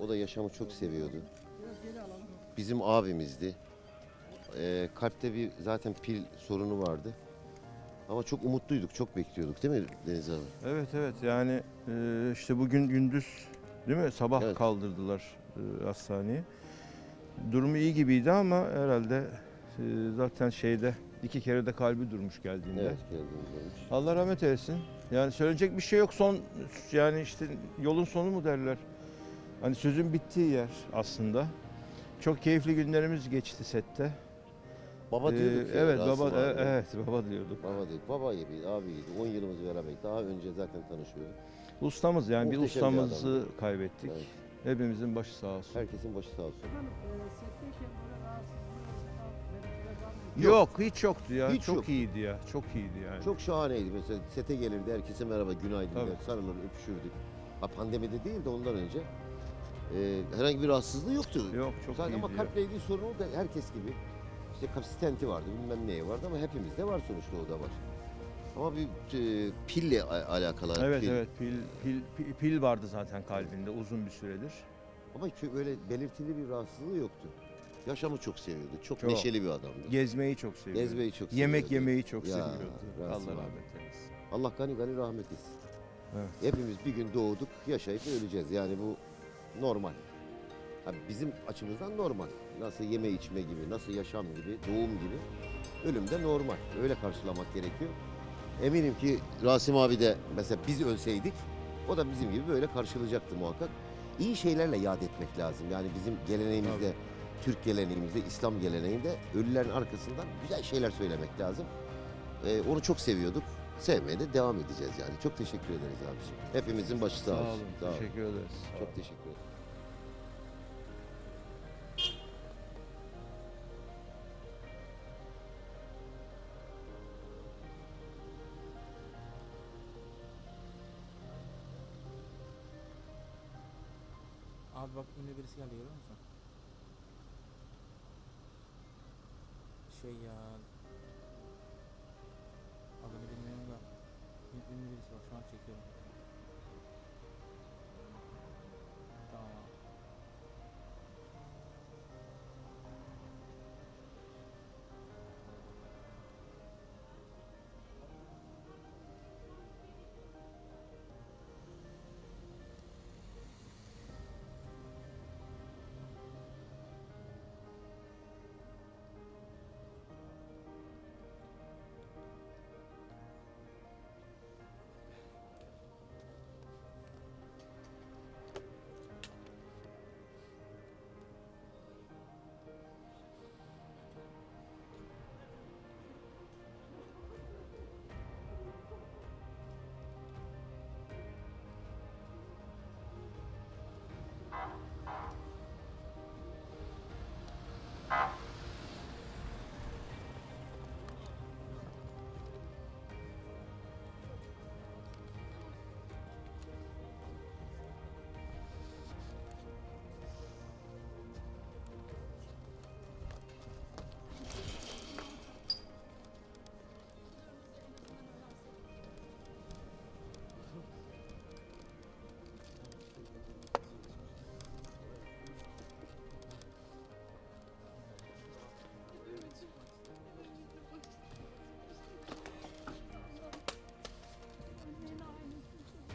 O da yaşamı çok seviyordu. Bizim abimizdi. Ee, kalpte bir zaten pil sorunu vardı. Ama çok umutluyduk, çok bekliyorduk değil mi Deniz abi? Evet evet yani e, işte bugün gündüz değil mi sabah Evet. kaldırdılar e, hastaneye. Durumu iyi gibiydi ama herhalde e, zaten şeyde iki kere de kalbi durmuş geldiğinde. Evet, geldiğiniz olmuş. Allah rahmet eylesin. Yani söyleyecek bir şey yok son yani işte yolun sonu mu derler. Hani sözün bittiği yer aslında. Çok keyifli günlerimiz geçti sette. Baba Ee, diyorduk ya. evet Rasim baba abi. e- evet baba diyorduk. Baba dedik. Baba gibiydi, abiydi. 10 yılımız beraber. Daha önce zaten tanışıyorduk. Ustamız yani bir Muhteşem bir ustamızı adamdı. kaybettik. Evet. Hepimizin başı sağ olsun. Herkesin başı sağ olsun. Efendim e, setteyken böyle rahatsızlığı, belirtiler var mıydı? Yok. hiç yoktu ya. Hiç çok yok. iyiydi ya. Çok iyiydi yani. Çok şahaneydi. Mesela sete gelirdi, herkese merhaba, günaydın Tabii. der, sarılır, öpüşürdük. Ha pandemide değil de ondan önce. Ee, herhangi bir rahatsızlığı yoktu. Yok çok Zaten iyiydi ama kalple ilgili sorunu da herkes gibi. İşte kapasitenti vardı, bilmem neye vardı ama hepimizde var sonuçta o da var. Ama bir e, pille a- alakalı. Evet pil. evet pil, pil, pil, pil vardı zaten kalbinde uzun bir süredir. Ama kö- öyle belirtili bir rahatsızlığı yoktu. Yaşamı çok seviyordu. Çok, Çok. neşeli bir adamdı. Gezmeyi çok seviyordu. Gezmeyi çok Yemek seviyordu. yemeyi çok Ya, seviyordu. Allah rahmet eylesin. Allah gani gani rahmet etsin. Evet. Hepimiz bir gün doğduk, yaşayıp öleceğiz. Yani bu normal. Ha, bizim açımızdan normal. Nasıl yeme içme gibi, nasıl yaşam gibi, doğum gibi. Ölüm de normal. Öyle karşılamak gerekiyor. Eminim ki Rasim abi de mesela biz ölseydik o da bizim gibi böyle karşılayacaktı muhakkak. İyi şeylerle yad etmek lazım. Yani bizim geleneğimizde, Türk geleneğimizde, İslam geleneğinde ölülerin arkasından güzel şeyler söylemek lazım. Ee, onu çok seviyorduk. Sevmeye de devam edeceğiz yani. Çok teşekkür ederiz abiciğim. Hepimizin başı sağ, Sağ olsun. olun. Sağ olun. Teşekkür ederiz. Sağ Çok olun. teşekkür ederim. Abi bak ünlü birisi geldi görüyor musun? Şey ya... 움직일수없 어,